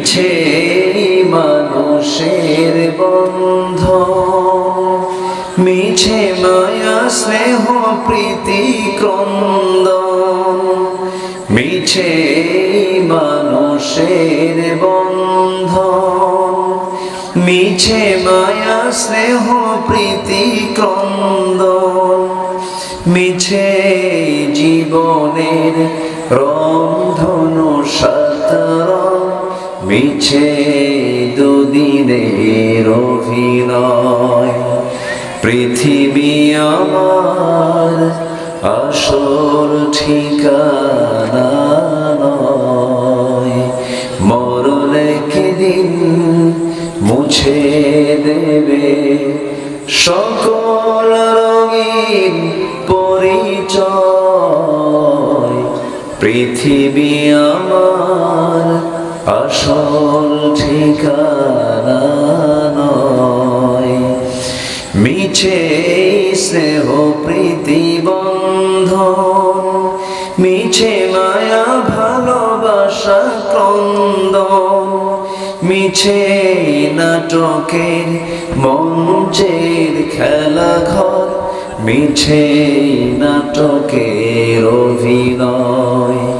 মিছে মানুষের বন্ধ মিছে মায়া, স্নেহ, প্রীতি ক্রন্দ মিছে মানুষের বন্ধ মিছে মায়া, স্নেহ, প্রীতি ক্রন্দ মিছে জীবনের রন্ধনু মিছে দুদিনের অভিনয়। পৃথিবী আমার আসল ঠিকানা মরণ দিন মুছে দেবে। সকল রঙিন পরিচয়। পৃথিবী আমার আসল ঠিকানা নয়। মিছে স্নেহ প্রীতি বন্ধন, মিছে মায়া ভালোবাসা ক্রন্দন, মিছে নাটকের মঞ্চের খেলা ঘর মিছে নাটকের অভিনয়।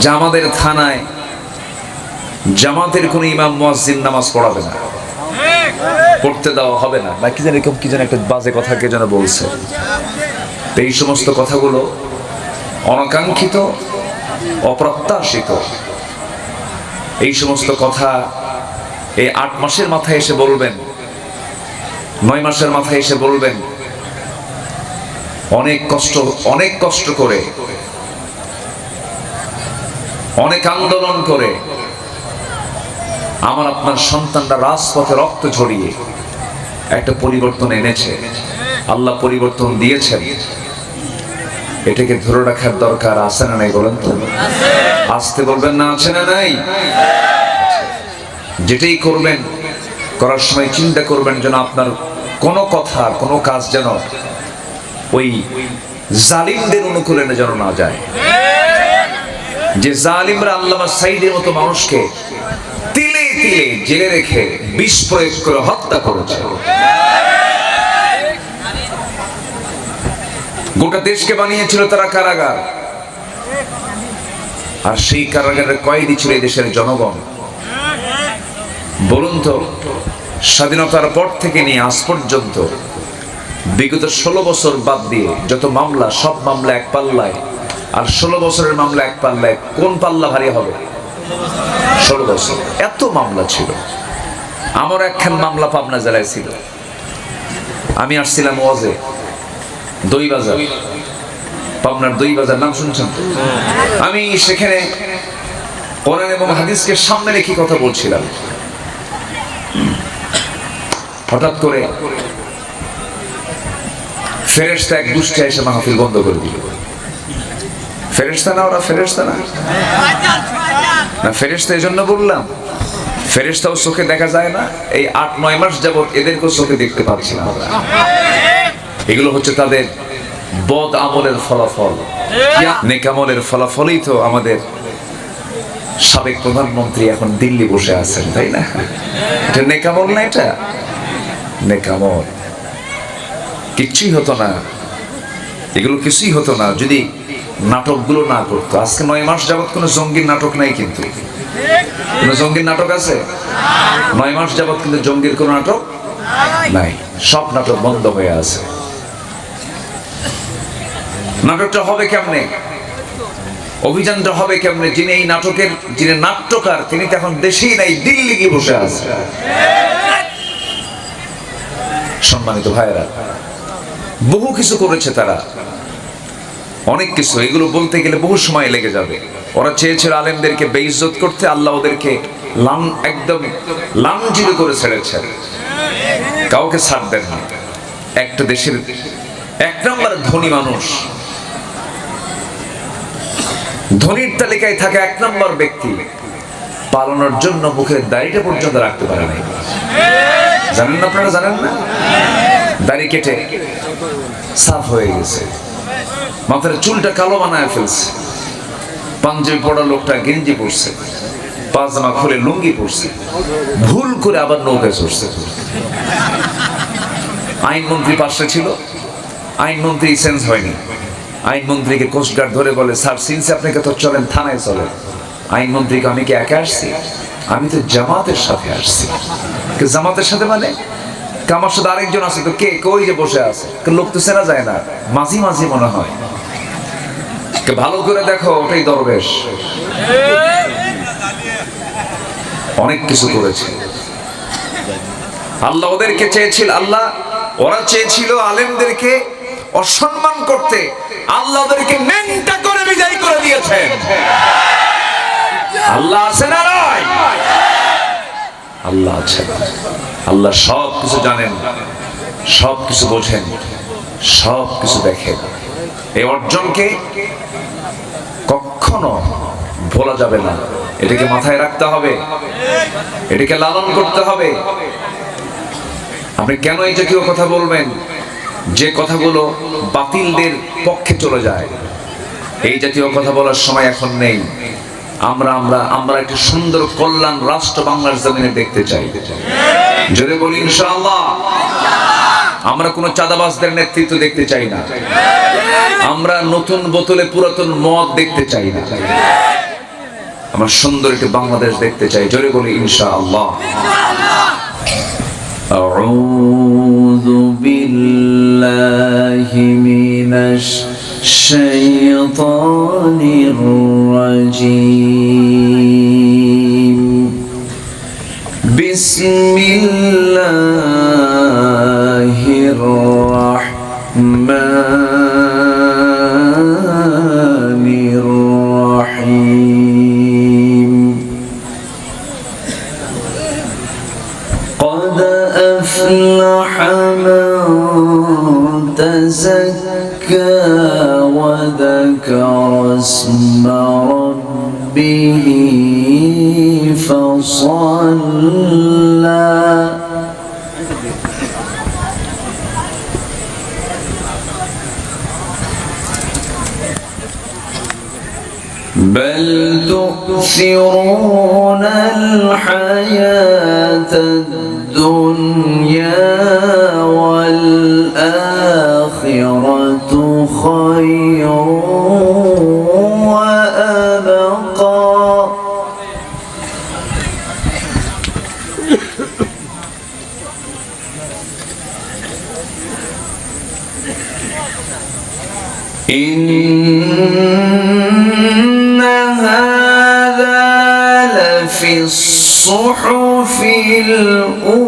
জামাদের থানায় জামাতের কোন ইমাম মসজিদ নামাজ পড়াবে না। পড়তে দেওয়া হবে না। বা কি যেন এরকম, কি যেন একটা বাজে কথা কে যেন বলছে। এই সমস্ত কথাগুলো অনাকাঙ্ক্ষিত, অপ্রত্যাশিত। এই সমস্ত কথা এই আট মাসের মাথায় এসে বলবেন, নয় মাসের মাথায় এসে বলবেন, অনেক কষ্ট অনেক কষ্ট করে অনেক আন্দোলন করে। আমার আপনার সন্তানরা রাজপথে রক্ত ঝরিয়ে একটা পরিবর্তন এনেছে। আল্লাহ পরিবর্তন দিয়েছেন। এটাকে ধরে রাখার দরকার আছে না নাই বলেন তো? আসতে বলবেন না, আছে না নাই? যেটাই করবেন, করার সময় চিন্তা করবেন যেন আপনার কোনো কথা কোনো কাজ যেন ওই জালিমদের অনুকূলে যেন না যায়। যে জালিমরা আল্লামা সাইদের মতো মানুষকে তিলে তিলে জেলে রেখে বিষ প্রয়োগ করে হত্যা করেছে। গোটা দেশকে বানিয়েছিল তারা কারাগার। আর সেই কারাগারের কয়েদি ছিল দেশের জনগণ। বলুন তো, স্বাধীনতার পর থেকে নিয়ে আজ পর্যন্ত বিগত ষোলো বছর বাদ দিয়ে যত মামলা, সব মামলা এক পাল্লায় আর ষোলো বছরের মামলা এক পাল্লায় কোন পাল্লা ভারী হবে? ষোলো বছর। এত মামলা ছিল। আমার একখান মামলা পাবনা জেলায় ছিল। আমি আসছিলাম ওয়াজে, দই বাজার। পাবনার দই বাজার, নাম শুনছেন আমি সেখানে কোরআন এবং হাদিসকে সামনে রেখে কথা বলছিলাম। হঠাৎ করে ফেরেশতা এক দুষ্টে এসে মাহফিল বন্ধ করে দিল। ফেরেশতা না ওরা ফেরেশতা না না ফেরেশতা এই জন্য বললাম ফেরেশতাও চোখে দেখা যায় না। এই আট নয় মাস যাবত এদেরকেও চোখে দেখতে পাচ্ছি না। এগুলো হচ্ছে তাদের বদ আমলের ফলাফল। নেকামলের ফলাফলই তো আমাদের সাবেক প্রধানমন্ত্রী এখন দিল্লি বসে আছেন তাই না? এটা নেকামল না এটা? নেকামল কিচ্ছুই হতো না। এগুলো কিছুই হতো না। যদি নাটকগুলো না করতো। আজকে নয় মাস যাবত কোনো জঙ্গির নাটক নাই কিন্তু। কোনো জঙ্গির নাটক আছে? নয় মাস যাবত কিন্তু জঙ্গির কোনো নাটক নাই। সব নাটক বন্ধ হয়ে আছে। নাটকটা হবে কেমনে? অভিযানটা হবে কেমনে? যিনি এই নাটকের, যিনি নাট্যকার, তিনি তো এখন দেশেই নাই দিল্লি গিয়ে বসে আছে। সম্মানিত ভাইয়েরা, বহু কিছু করেছে তারা। অনেক কিছু, এগুলো বলতে গেলে বহু সময় লেগে যাবে। ওরা চেয়েছিল আলেমদেরকে বেইজ্জত করতে, আল্লাহ ওদেরকে লাম, একদম লাঞ্ছিত করে ছেড়েছে। কাউকে ছাড় দেন না। একটা দেশের, এক নম্বর ধনী মানুষ। ধনীর তালিকায় থাকে এক নম্বর ব্যক্তি। পালানোর জন্য মুখের দাড়িটা পর্যন্ত রাখতে পারে নাই। জানেন না আপনারা, জানেন না? দাড়ি কেটে সাফ হয়ে গেছে। মাথার চুলটা কালো বানায় ফেলছে। পাঞ্জাবি পড়া লোকটা গেঞ্জি পরছে, পাজামা খুলে লুঙ্গি পরছে, ভুল করে আবার নৌকায় চড়ছে। আইনমন্ত্রী পাশে ছিল, আইনমন্ত্রী সেন্স হয়নি। আইনমন্ত্রীকে কোস্টগার্ড ধরে বলে, স্যার সিন্স আপনাকে তো চলেন, থানায় চলেন। আইনমন্ত্রীকে, আমি কি একা আসছি? আমি তো জামাতের সাথে আসছি। জামাতের সাথে মানে? আমার সাথে আরেকজন আছে কে? কই যে বসে আছে? লোক তো চেনা যায় না। মাঝি মাঝি মনে হয়। ভালো করে দেখো, ওটাই দরবেশ। অনেক কিছু করেছে। আল্লাহ ওদেরকে চেয়েছিল, আল্লাহ, ওরা চেয়েছিল আলেমদেরকে অসম্মান করতে। আল্লাহ ওদেরকে মেনটা করে বিদায় করে দিয়েছেন। আল্লাহ আছে না নয় আল্লাহ আছেন। আল্লাহ সব কিছু জানেন সব কিছু বোঝেন সব কিছু দেখেন। এই অর্জনকে কখনো ভোলা যাবে না। এটাকে মাথায় রাখতে হবে। এটাকে লালন করতে হবে। আপনি কেন এই জাতীয় কথা বলবেন? যে কথাগুলো বাতিলদের পক্ষে চলে যায়। এই জাতীয় কথা বলার সময় এখন নেই। আমরা আমরা আমরা একটি সুন্দর কল্যাণ রাষ্ট্র বাংলার জমিনে দেখতে চাই যদি বলি ইনশাআল্লাহ আমরা কোনো চাঁদাবাজদের নেতৃত্ব দেখতে চাই না আমরা নতুন বোতলে পুরাতন মদ দেখতে চাই না আমরা সুন্দর একটি বাংলাদেশ দেখতে চাই জোরে বলি ইনশাআল্লাহ أعوذ بالله من الشيطان الرجيم. بسم الله الرحمن الرحيم. قد أفلح من تزكى اسم ربه فصلى. بل تؤثرون الحياة الدنيا. لفي الصحف الأولى.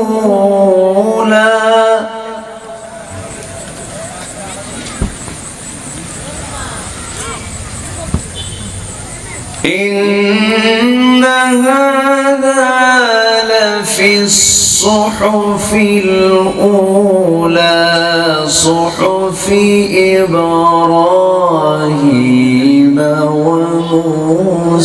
إن هذا لفي الصحف الأولى صحف إبراهيم وموسى.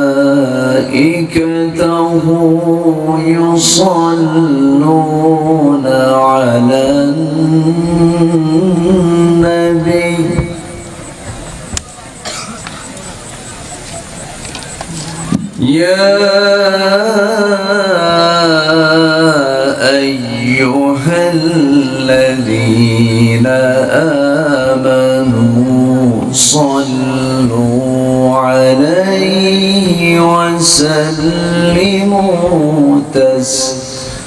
يصلون على النبي. يا أيها الذين آمنوا صلوا عليه وسلموا تسليما.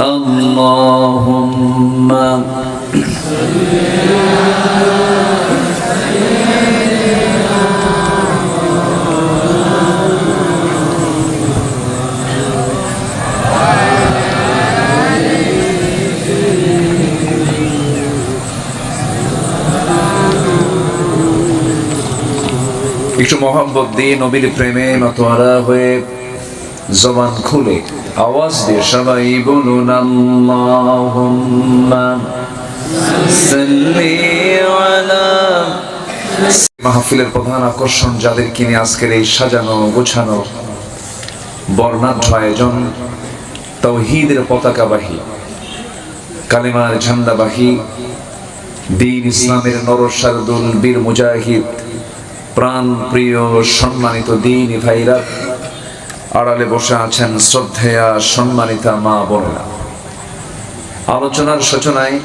اللهم صل মোহাম্মদ দিয়ে নবীর প্রেমে মতোয়ারা হয়ে জবান খুলে আওয়াজ দিয়ে সবাই বলুন মাহফিলের প্রধান আকর্ষণ যাদের কিনে আজকের এই সাজানো, গোছানো, বর্ণাঢ্য আয়োজন, তৌহিদের পতাকাবাহী কালিমার ঝান্ডাবাহী দিন ইসলামের নরসারদুল বীর মুজাহিদ প্রাণ প্রিয় সম্মানিত দিন ভাইরা, আড়ালে বসে আছেন শ্রদ্ধেয়া সম্মানিতা মা বোনেরা। আলোচনার সূচনায়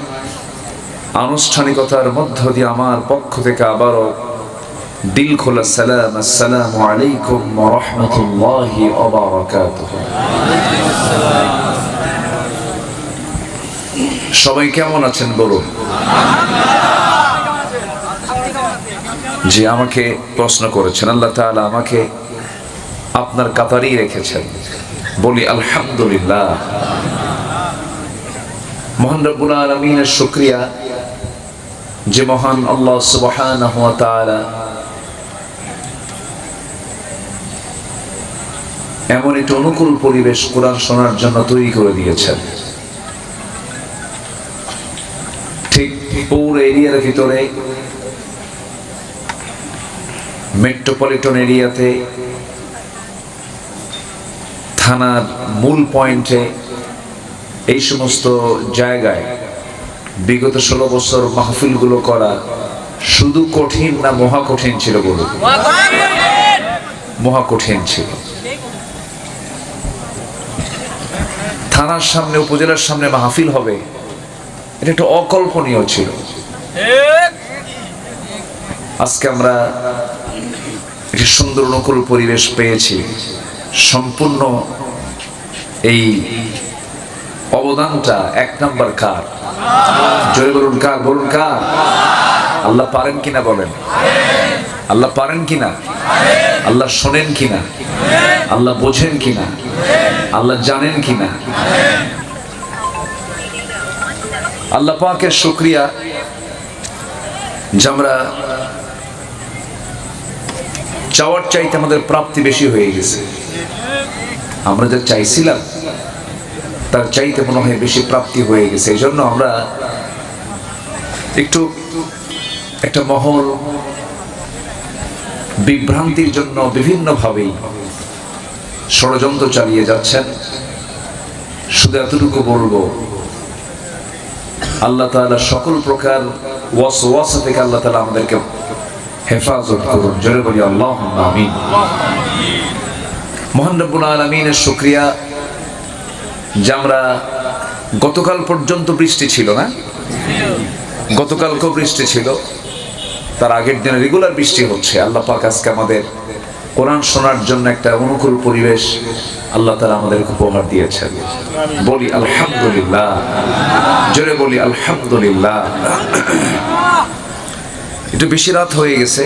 আনুষ্ঠানিকতার মধ্য দিয়ে আমার পক্ষ থেকে আবারও দিল খোলা সালাম, আসসালামু আলাইকুম রাহমাতুল্লাহি সবাই কেমন আছেন বলুন? যে আমাকে প্রশ্ন করেছেন, আল্লাহ তাআলা আমাকে আপনার কাতারেই রেখেছেন। বলি, আলহামদুলিল্লাহ। মহান শুকরিয়া যে মহান আল্লাহ তাআলা এমন একটি অনুকূল পরিবেশ কোরআন শোনার জন্য তৈরি করে দিয়েছেন। ঠিক পৌর এরিয়ার ভিতরে মেট্রোপলিটন এরিয়াতে থানার মূল পয়েন্টে এই সমস্ত জায়গায় বিগত ষোলো বছর মাহফিলগুলো করা শুধু কঠিন না মহা কঠিন ছিল বলুন? মহা কঠিন ছিল। থানার সামনে, উপজেলার সামনে মাহফিল হবে, এটা একটু অকল্পনীয় ছিল। আজকে আমরা একটি সুন্দর অনুকূল পরিবেশ পেয়েছি, সম্পূর্ণ এই অবদানটা এক নাম্বার কার? জয় বলুন কার বলুন কার? আল্লাহ পারেন কিনা বলেন? আল্লাহ পারেন কিনা? আল্লাহ শোনেন কিনা? আল্লাহ বোঝেন কিনা? আল্লাহ জানেন কিনা? আল্লাহ পাকের শুক্রিয়া যে আমরা চাওয়ার চাইতে আমাদের প্রাপ্তি বেশি হয়ে গেছে। আমরা যা চাইছিলাম, তার চাইতে মনে হয় বেশি প্রাপ্তি হয়ে গেছে। এই জন্য আমরা একটু একটা মহল বিভ্রান্তির জন্য বিভিন্নভাবেই ষড়যন্ত্র চালিয়ে যাচ্ছেন। শুধু এতটুকু বলব, আল্লাহ তাআলা সকল প্রকার ওয়াসওয়াসা থেকে আল্লাহ তালা আমাদেরকে হেফাজত করুন। জোরে বলি আল্লাহ আমিন। মহান রব্বুল আলমিনের শুক্রিয়া। যে আমরা গতকাল পর্যন্ত বৃষ্টি ছিল না? গতকালকেও বৃষ্টি ছিল। তার আগের দিনে রেগুলার বৃষ্টি হচ্ছে। আল্লাহ পাক আজকে আমাদের কোরআন শোনার জন্য একটা অনুকূল পরিবেশ আল্লাহ তারা আমাদেরকে উপহার দিয়েছেন। বলি, আলহামদুলিল্লাহ। জোরে বলি, আলহামদুলিল্লাহ। একটু বেশি রাত হয়ে গেছে।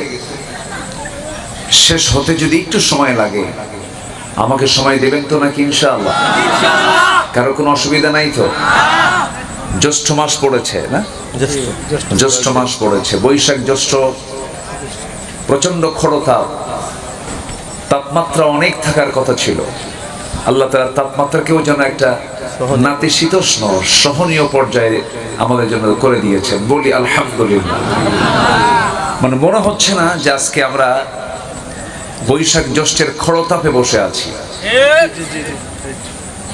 শেষ হতে যদি একটু সময় লাগে, আমাকে সময় দেবেন তো নাকি ইনশাআল্লাহ? কারও কোনো অসুবিধা নাই তো? জ্যৈষ্ঠ মাস পড়েছে, না? জ্যৈষ্ঠ মাস পড়েছে, বৈশাখ জ্যৈষ্ঠ প্রচণ্ড খড়তাপ তাপমাত্রা অনেক থাকার কথা ছিল। আল্লাহ তালার তাপমাত্রাকেও যেন একটা নাতিশীতোষ্ণ সহনীয় পর্যায়ে আমাদের জন্য করে দিয়েছেন। বলি আলহামদুলিল্লাহ। মানে মনে হচ্ছে না যে আজকে আমরা বৈশাখ জ্যৈষ্ঠের খড়তাপে বসে আছি।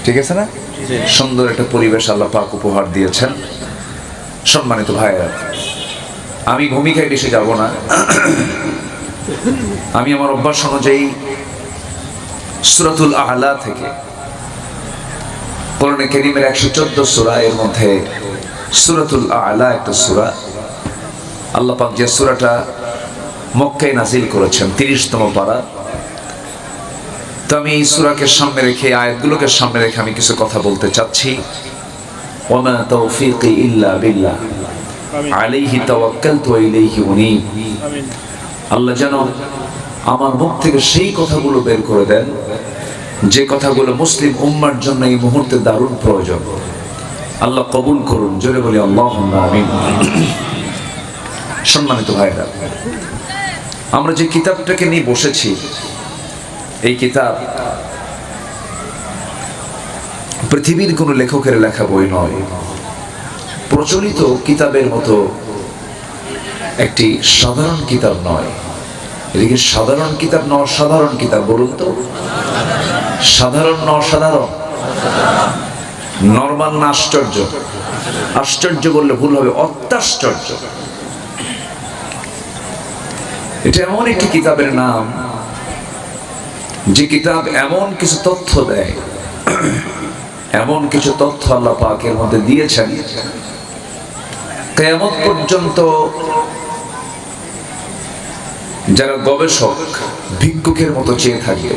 ঠিক আছে না? সুন্দর একটা পরিবেশ আল্লাহ পাক উপহার দিয়েছেন। সম্মানিত ভাইয়েরা, আমি ভূমিকায় বেশি যাব না। আমি আমার অভ্যাস অনুযায়ী সুরাতুল আহলা থেকে কোরআনে কেরিমের একশো চোদ্দ সুরা, এর মধ্যে সুরাতুল আহলা একটা সুরা আল্লাহ পাক যে সুরাটা মক্কায় নাজিল করেছেন, তিরিশতম পারা। তো আমি এই সুরাকে সামনে রেখে আয়াতগুলোকে সামনে রেখে আমি কিছু কথা বলতে চাচ্ছি। ওমা তৌফিকি ইল্লা বিল্লাহ। আলাইহি তাওয়াক্কালতু ওয়া ইলাইহি উনীব। আল্লাহ যেন আমার মুখ থেকে সেই কথাগুলো বের করে দেন, যে কথাগুলো মুসলিম উম্মার জন্য এই মুহূর্তে দারুণ প্রয়োজন। আল্লাহ কবুল করুন, জোরে বলি আল্লাহ আমিন। সম্মানিত ভাইরা আমরা যে কিতাবটাকে নিয়ে বসেছি, এই কিতাব পৃথিবীর কোনো লেখকের লেখা বই নয়, প্রচলিত কিতাবের মতো একটি সাধারণ কিতাব নয়। এদিকে সাধারণ কিতাব ন সাধারণ কিতাব বলুন তো? সাধারণ ন সাধারণ নর্মাল না আশ্চর্য? আশ্চর্য বললে ভুল হবে, অত্যাশ্চর্য। এটা এমন একটি কিতাবের নাম, যে কিতাব এমন কিছু তথ্য দেয়, এমন কিছু তথ্য আল্লাহ পাকের মধ্যে দিয়েছেন। কেয়ামত পর্যন্ত যারা গবেষক, ভিক্ষুকের মতো চেয়ে থাকবে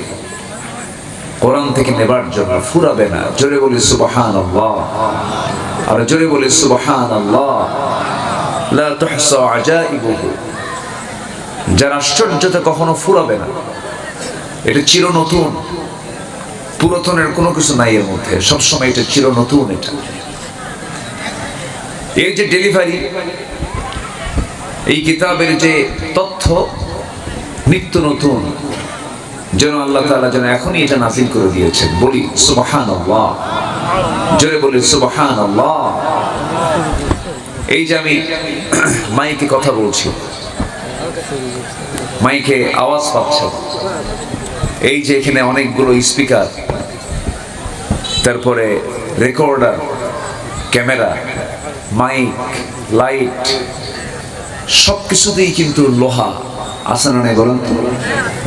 কোরআন থেকে নেবার জন্য ফুরাবে না। জোরে বলি সুবাহান আল্লাহ আর জোরে বলি সুবাহান আল্লাহ লা তুহসা আজাইবুহু। যার আশ্চর্যতা কখনো ফুরাবে না। এটা চির নতুন পুরাতনের কোনো কিছু নাই এর মধ্যে। সবসময় এটা চির নতুন এটা। এর যে ডেলিভারি, এই কিতাবের যে তথ্য, নিত্য নতুন, যেন আল্লাহ তাআলা যেন এখনই এটা নাজিল করে দিয়েছেন। বলি সুবাহান আল্লাহ জোরে বলি সুবাহান আল্লাহ এই যে আমি মাইকে কথা বলছি মাইকে আওয়াজ পাচ্ছে। এই যে এখানে অনেকগুলো স্পিকার, তারপরে রেকর্ডার, ক্যামেরা, মাইক, লাইট সব কিছুতেই কিন্তু লোহা আছে না বলেন তো?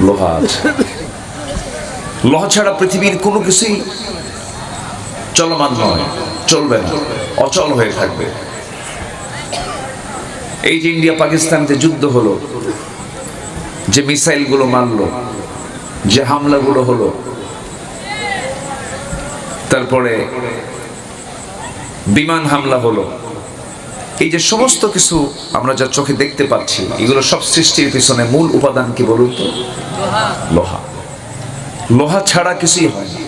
লোহা আছে। লোহা ছাড়া পৃথিবীর কোনো কিছুই চলমান নয়, চলবে না, অচল হয়ে থাকবে। এই যে ইন্ডিয়া পাকিস্তান যে যুদ্ধ হলো, যে মিসাইলগুলো মারলো, যে হামলাগুলো হলো, তারপরে বিমান হামলা হলো, এই যে সমস্ত কিছু আমরা যা চোখে দেখতে পাচ্ছি, এগুলো সব সৃষ্টির পিছনে মূল উপাদান কি বলুন তো? লোহা। লোহা ছাড়া কিছুই হয় না।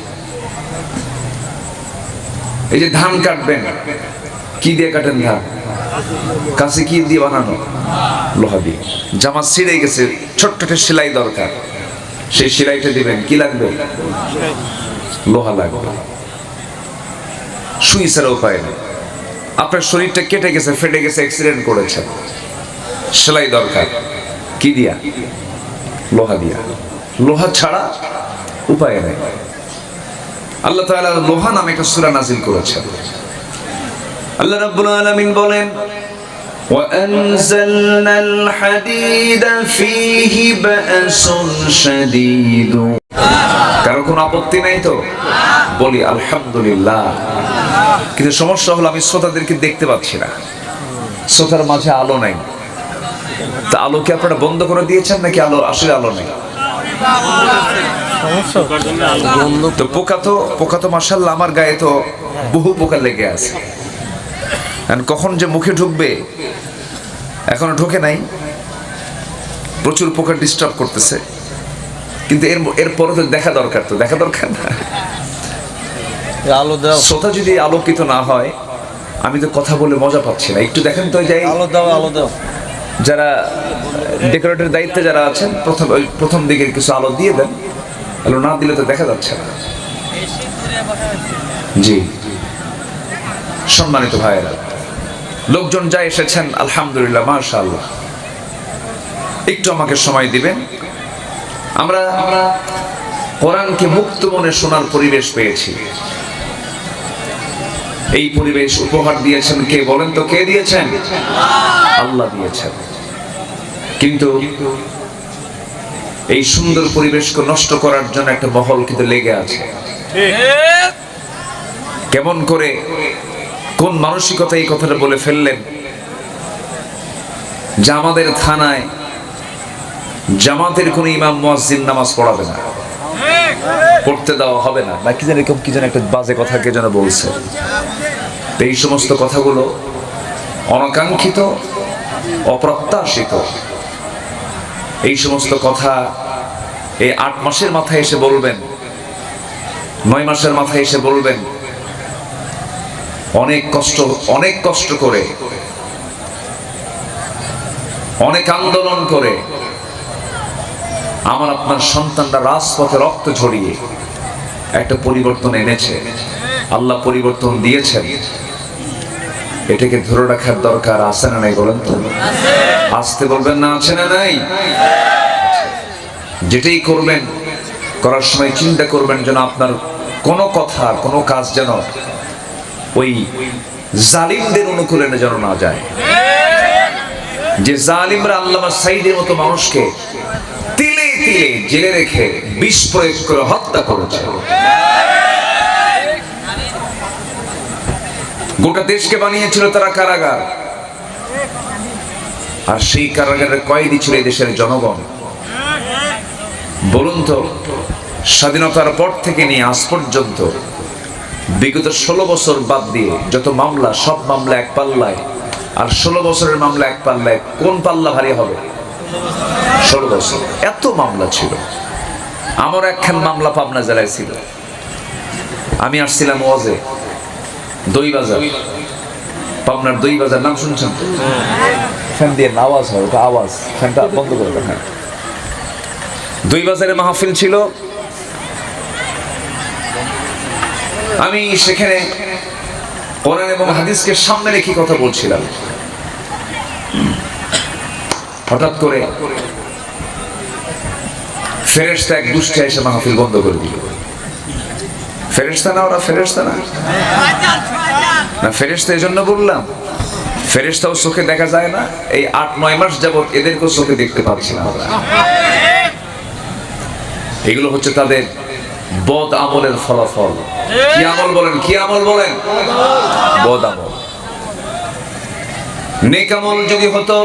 এই যে ধান কাটবেন, কি দিয়ে কাটেন ধান? কাছে কি দিয়ে বানানো? লোহা দিয়ে। জামা ছিঁড়ে গেছে, ছোট্ট একটা সেলাই দরকার। সেই সেলাইটা দিবেন, কি লাগবে? লোহা লাগবে। সুই ছাড়া উপায় নেই। আপনার শরীরটা কেটে গেছে, ফেটে গেছে অ্যাক্সিডেন্ট করেছেন সেলাই দরকার। কি দিয়া? লোহা দিয়া। লোহা ছাড়া উপায় নেই। আল্লাহ তাআলা লোহা নামে একটা সূরা নাজিল করেছেন। আল্লাহ রাব্বুল আলামিন বলেন وأنزلنا الحديد فيه بأس شديد কারো কোনো আপত্তি নাই তো বলি আলহামদুলিল্লাহ কিন্তু সমস্যা হলো আমি শ্রোতাদেরকে দেখতে পাচ্ছি না শ্রোতার মাঝে আলো নাই তা আলো কি আপনারা বন্ধ করে দিয়েছেন নাকি আলো আসলে আলো নেই তো পোকা তো পোকা তো মার্শাল্লাহ আমার গায়ে তো বহু পোকা লেগে আছে এখন কখন যে মুখে ঢুকবে এখনও ঢোকে নাই। প্রচুর পোকা ডিস্টার্ব করতেছে। কিন্তু এর এর পরে তো দেখা দরকার তো দেখা দরকার না। আলো দাও শ্রোতা যদি আলোকিত না হয় আমি তো কথা বলে মজা পাচ্ছি না। একটু দেখেন তো যাই আলো দাও আলো দাও। যারা ডেকোরেটের দায়িত্বে যারা আছেন প্রথম ওই প্রথম দিকের কিছু আলো দিয়ে দেন। আলো না দিলে তো দেখা যাচ্ছে না। জি। সম্মানিত ভাইয়েরা লোকজন যা এসেছেন আলহামদুলিল্লাহ মাশাআল্লাহ। একটু আমাকে সময় দিবেন। আমরা কোরআনকে মুক্ত মনে শোনার পরিবেশ পেয়েছি। এই পরিবেশ উপহার দিয়েছেন কে বলেন তো? কে দিয়েছেন? আল্লাহ দিয়েছেন। কিন্তু এই সুন্দর পরিবেশকে নষ্ট করার জন্য একটা মহল কিন্তু লেগে আছে। কেমন করে কোন মানসিকতা এই কথাটা বলে ফেললেন? যে আমাদের থানায় জামাতের কোন ইমাম মসজিদ নামাজ পড়াবে না। পড়তে দেওয়া হবে না। না কি যেন এরকম কি যেন একটা বাজে কথা কে যেন বলছে। এই সমস্ত কথাগুলো অনাকাঙ্ক্ষিত, অপ্রত্যাশিত। এই সমস্ত কথা এই আট মাসের মাথায় এসে বলবেন, নয় মাসের মাথায় এসে বলবেন অনেক কষ্ট অনেক কষ্ট করে, অনেক আন্দোলন করে, আমার আপনার সন্তানরা রাজপথে রক্ত ঝরিয়ে একটা পরিবর্তন এনেছে। আল্লাহ পরিবর্তন দিয়েছেন। এটাকে ধরে রাখার দরকার আছে না নাই বলেন তো? আসতে বলবেন না, আছে না নাই? যেটাই করবেন, করার সময় চিন্তা করবেন যেন আপনার কোনো কথা কোনো কাজ যেন ওই জালিমদের অনুকূলে যেন না যায়। যে জালিমরা আল্লামা সাইদের মতো মানুষকে তিলে তিলে জেলে রেখে বিষ প্রয়োগ করে হত্যা করেছে। গোটা দেশকে বানিয়েছিল তারা কারাগার। আর সেই কারাগারের কয়েদি ছিল এই দেশের জনগণ। বলুন তো, স্বাধীনতার পর থেকে নিয়ে আজ পর্যন্ত বিগত ষোলো বছর বাদ দিয়ে যত মামলা, সব মামলা এক পাল্লায়। আর ষোলো বছরের মামলা এক পাল্লায় কোন পাল্লা ভারী হবে? ষোলো বছর। এত মামলা ছিল। আমার একখান মামলা পাবনা জেলায় ছিল। আমি আসছিলাম ওয়াজে দই বাজার পাবনার দই বাজার নাম শুনছেন? তো? ফ্যান দিয়ে আওয়াজ হয়, ওটা আওয়াজ। ফ্যানটা বন্ধ করে হ্যাঁ দুই বাজারে মাহফিল ছিল। আমি সেখানে কোরআন এবং হাদিসকে সামনে রেখে কথা বলছিলাম। হঠাৎ করে ফেরেশতা এক দুষ্টে এসে মাহফিল বন্ধ করে দিল। ফেরেশতা না, ওরা ফেরেশতা না? না, ফেরেশতা এই জন্য বললাম, ফেরেশতাও চোখে দেখা যায় না। এই আট, নয় মাস যাবত এদেরকেও চোখে দেখতে পাচ্ছি না আমরা। এগুলো হচ্ছে তাদের বদ আমলের ফলাফল। কি আমল বলেন কি আমল বলেন বদ আমল নেক আমল যদি হতো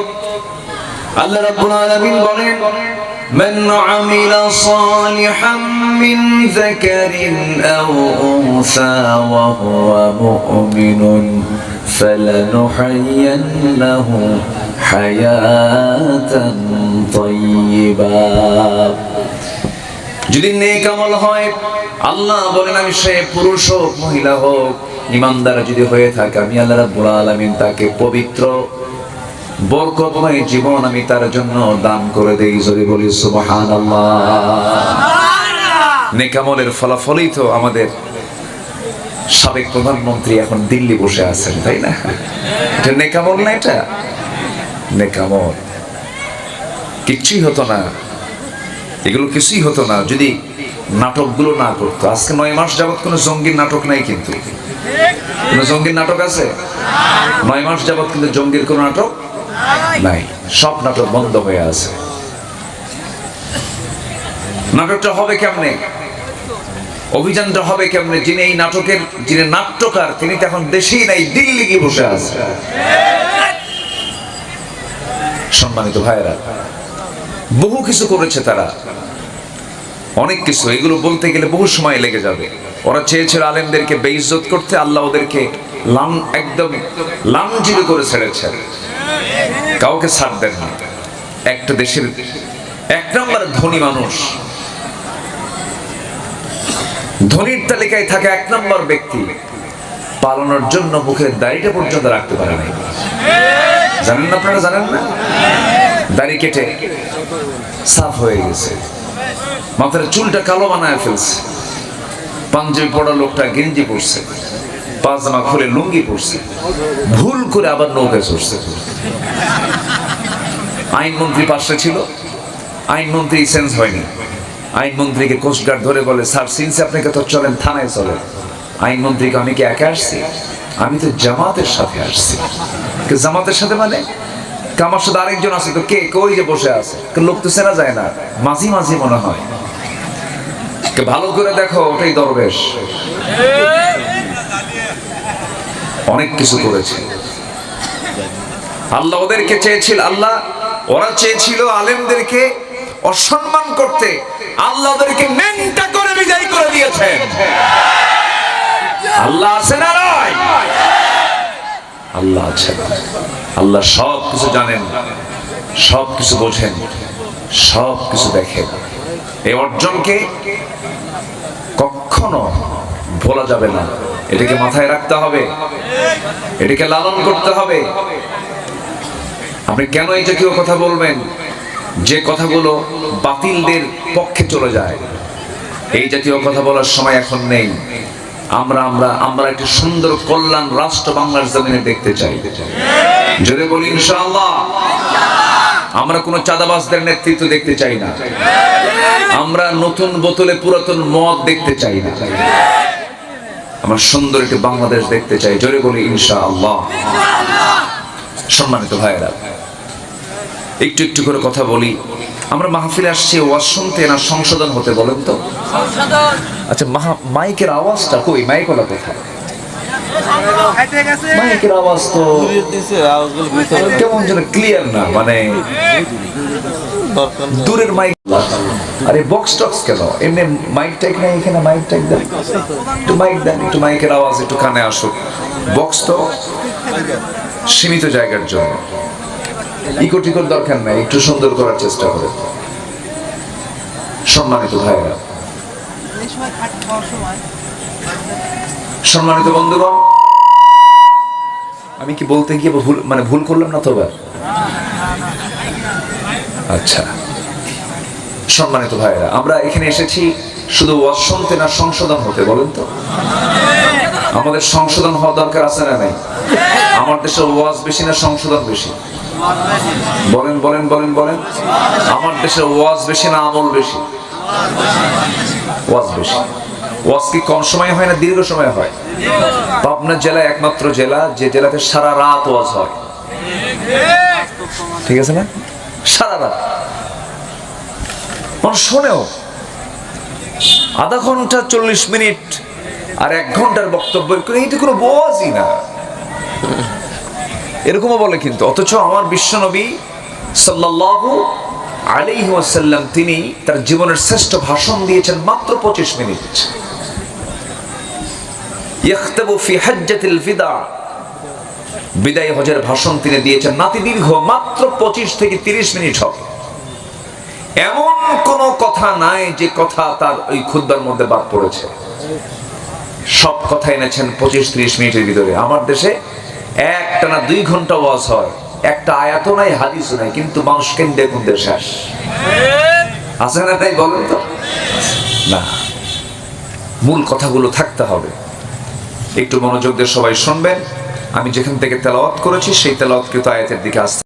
আল্লাহ রাব্বুল আলামিন বলেন من عمل صالحا من ذكر أو أنثى وهو مؤمن فلنحيينه حياة طيبة যদি নেক আমল হয়, আল্লাহ বলেন আমি সে পুরুষ হোক, মহিলা হোক, ইমানদার যদি হয়ে থাকে, আমি আল্লাহ রাব্বুল আলামিন তাকে পবিত্র বরকতময় জীবন আমি তার জন্য দান করে দেই। যদি বলি সুবহানাল্লাহ। নেক ফলাফলই তো আমাদের সাবেক প্রধানমন্ত্রী এখন দিল্লি বসে আছেন, তাই না? এটা নেকামল না এটা? নেকামল কিচ্ছুই হতো না। এগুলো কিছুই হতো না, যদি নাটকগুলো না করতো। আজকে নয় মাস যাবত কোনো জঙ্গির নাটক নাই কিন্তু। কোনো জঙ্গির নাটক আছে? নয় মাস যাবত কিন্তু জঙ্গির কোনো নাটক নাই। সব নাটক বন্ধ হয়ে আছে। নাটকটা হবে কেমনে? অভিযানটা হবে কেমনে? যিনি এই নাটকের, যিনি নাট্যকার, তিনি তো এখন দেশেই নাই, দিল্লি গিয়ে বসে আছে। সম্মানিত ভাইয়েরা বহু কিছু করেছে তারা। অনেক কিছু, এগুলো বলতে গেলে বহু সময় লেগে যাবে। ওরা চেয়েছিল আলেমদেরকে বেইজ্জত করতে, আল্লাহ ওদেরকে লাম, একদম লামজিল করে ছেড়েছে। কাউকে ছাড় দেন না। একটা দেশের, এক নম্বর ধনী মানুষ। ধনীর তালিকায় থাকে এক নম্বর ব্যক্তি। পালানোর জন্য মুখের দাড়িটা পর্যন্ত রাখতে পারে নাই। জানেন না আপনারা জানেন না? দাড়ি কেটে সাফ হয়ে গেছে। মাথার চুলটা কালো বানায় ফেলছে। পাঞ্জাবি পড়া লোকটা গেঞ্জি পরছে, পাজামা খুলে লুঙ্গি পরছে, ভুল করে আবার নৌকায় চড়ছে। আইনমন্ত্রী পাশে ছিল, আইনমন্ত্রী সেন্স হয়নি। আইনমন্ত্রীকে কোস্টগার্ড ধরে বলে, স্যার সিন্সে আপনাকে তো চলেন, থানায় চলেন। আইনমন্ত্রীকে, আমি কি একা আসছি? আমি তো জামাতের সাথে আসছি। জামাতের সাথে মানে? আমার সাথে আরেকজন আছে, তো কে? কই যে বসে আছে? লোক তো চেনা যায় না। মাঝি মাঝি মনে হয়। ভালো করে দেখো, ওটাই দরবেশ। অনেক কিছু করেছে। আল্লাহ ওদেরকে চেয়েছিল, আল্লাহ, ওরা চেয়েছিল আলেমদেরকে অসম্মান করতে। আল্লাহ ওদেরকে মেনটা করে বিদায় করে দিয়েছেন। আল্লাহ আছে না নয় আল্লাহ আছে। আল্লাহ সব কিছু জানেন, সব কিছু বোঝেন, সব কিছু দেখেন। এই অর্জনকে কখনো ভোলা যাবে না। এটাকে মাথায় রাখতে হবে। এটাকে লালন করতে হবে। আপনি কেন এই জাতীয় কথা বলবেন? যে কথাগুলো বাতিলদের পক্ষে চলে যায়। এই জাতীয় কথা বলার সময় এখন নেই। আমরা আমরা আমরা একটি সুন্দর কল্যাণ রাষ্ট্র বাংলার জমিনে দেখতে চাই। যদি বলি, ইনশাআল্লাহ। আমরা কোনো চাঁদাবাজদের নেতৃত্ব দেখতে চাই না। আমরা নতুন বোতলে পুরাতন মদ দেখতে চাই না। আমরা সুন্দর একটি বাংলাদেশ দেখতে চাই। জোরে বলি, ইনশাআল্লাহ। সম্মানিত ভাইয়েরা, একটু একটু করে কথা বলি। আমরা মাহফিলে আসছি, ওয়াজ শুনতে না সংশোধন হতে বলেন তো? আচ্ছা মাহা- মাইকের আওয়াজটা কই? মাইক ওলা কোথায়? মাইকের আওয়াজ তো কেমন যেন ক্লিয়ার না মানে দূরের মাইক। আরে বক্স টক্স কেন? এমনি মাইক টাইক নাই এখানে মাইক টাইক দেন। একটু মাইক দেন, একটু মাইকের আওয়াজ একটু কানে আসুক। বক্স তো সীমিত জায়গার জন্য। ইকো টিকোর দরকার নাই, একটু সুন্দর করার চেষ্টা করে। সম্মানিত ভাইরা সম্মানিত বন্ধুগণ, আমি কি বলতে গিয়ে ভুল মানে ভুল করলাম না তো এবার আচ্ছা। সম্মানিত ভাইরা আমরা এখানে এসেছি শুধু ওয়াজ শুনতে না সংশোধন হতে, বলেন তো। আমাদের সংশোধন হওয়া দরকার আছে না নাই? আমার দেশে ওয়াজ বেশি না সংশোধন বেশি? বলেন বলেন বলেন বলেন। আমার দেশে ওয়াজ বেশি না আমল বেশি? ওয়াজ বেশি। ওয়াজ কি কম সময় হয় না দীর্ঘ সময় হয়? পাবনা জেলা একমাত্র জেলা যে জেলাতে সারা রাত ওয়াজ হয়। ঠিক আছে না? সারা রাত। শোনেও। আধা ঘণ্টা চল্লিশ মিনিট আর এক ঘণ্টার বক্তব্য এটা কোনো বোঝই না। এরকমও বলে কিন্তু, অথচ আমার বিশ্বনবী সাল্লাল্লাহু আলাইহি ওয়াসাল্লাম তিনি তার জীবনের শ্রেষ্ঠ ভাষণ দিয়েছেন মাত্র পঁচিশ মিনিট। বিদায় হজের ভাষণ তিনি দিয়েছেন, নাতি দীর্ঘ মাত্র পঁচিশ থেকে তিরিশ মিনিট হবে। এমন কোন কথা নাই যে কথা তার ওই খুদ্বার মধ্যে বাদ পড়েছে। সব কথা এনেছেন পঁচিশ, ত্রিশ মিনিটের ভিতরে। আমার দেশে একটা না দুই ঘণ্টা ওয়াজ হয়। একটা আয়াত নাই হাদিস নাই, কিন্তু মানুষ কেন্দ্রে কুন্দে শেষ। আছে না তাই বলেন তো? না। মূল কথাগুলো থাকতে হবে। একটু মনোযোগ দিয়ে সবাই শুনবেন। আমি যেখান থেকে তেলাওয়াত করেছি, সেই তেলাওয়াত কিন্তু আয়াতের দিকে আসতে